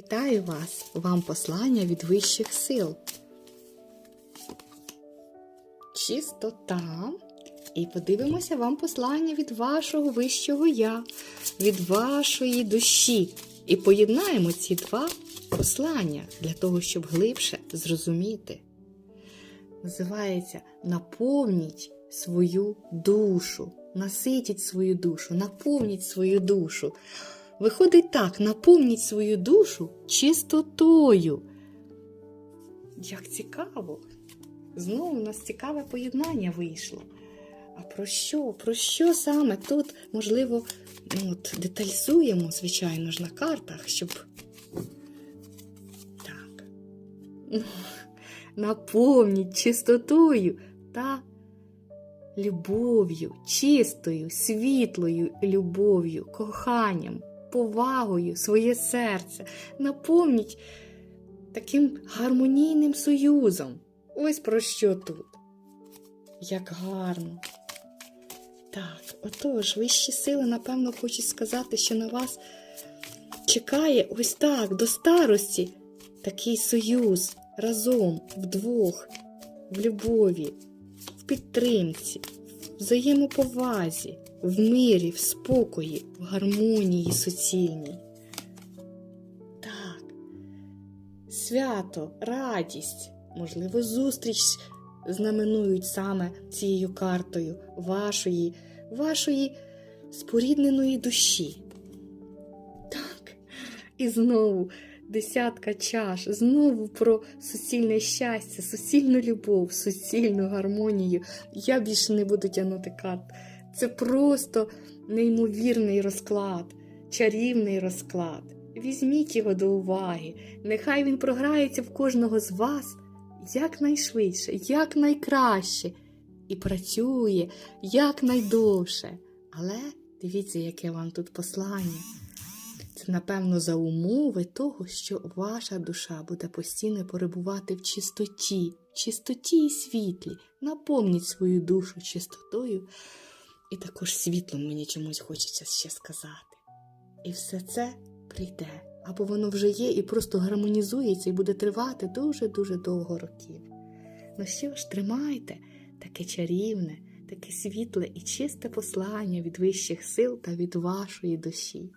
Вітаю вас! Вам послання від вищих сил. Чистота. І подивимося вам послання від вашого вищого я, від вашої душі. І поєднаємо ці два послання для того, щоб глибше зрозуміти. Називається Наповніть свою душу, наситіть свою душу, наповніть свою душу. Виходить так, наповніть свою душу чистотою. Як цікаво! Знову у нас цікаве поєднання вийшло. А про що? Про що саме тут, можливо, ну, от, деталізуємо, звичайно ж, на картах, щоб. Так. Наповніть чистотою та любов'ю, чистою, світлою любов'ю, коханням, повагою своє серце. Наповніть таким гармонійним союзом. Ось про що тут. Як гарно. Так, отож, вищі сили, напевно, хочуть сказати, що на вас чекає ось так, до старості, такий союз разом, вдвох, в любові, в підтримці, в взаємоповазі, в мирі, в спокої, в гармонії суцільній. Так, свято, радість, можливо, зустріч знаменують саме цією картою вашої, вашої спорідненої душі. Так, і знову десятка чаш, знову про суцільне щастя, суцільну любов, суцільну гармонію. Я більше не буду тягнути карт. Це просто неймовірний розклад, чарівний розклад. Візьміть його до уваги. Нехай він програється в кожного з вас якнайшвидше, якнайкраще і працює якнайдовше. Але дивіться, яке вам тут послання. Це, напевно, за умови того, що ваша душа буде постійно перебувати в чистоті, чистоті і світлі. Наповніть свою душу чистотою, і також світлом мені чомусь хочеться ще сказати. І все це прийде. Або воно вже є і просто гармонізується і буде тривати дуже-дуже довго років. Ну що ж, тримайте таке чарівне, таке світле і чисте послання від вищих сил та від вашої душі.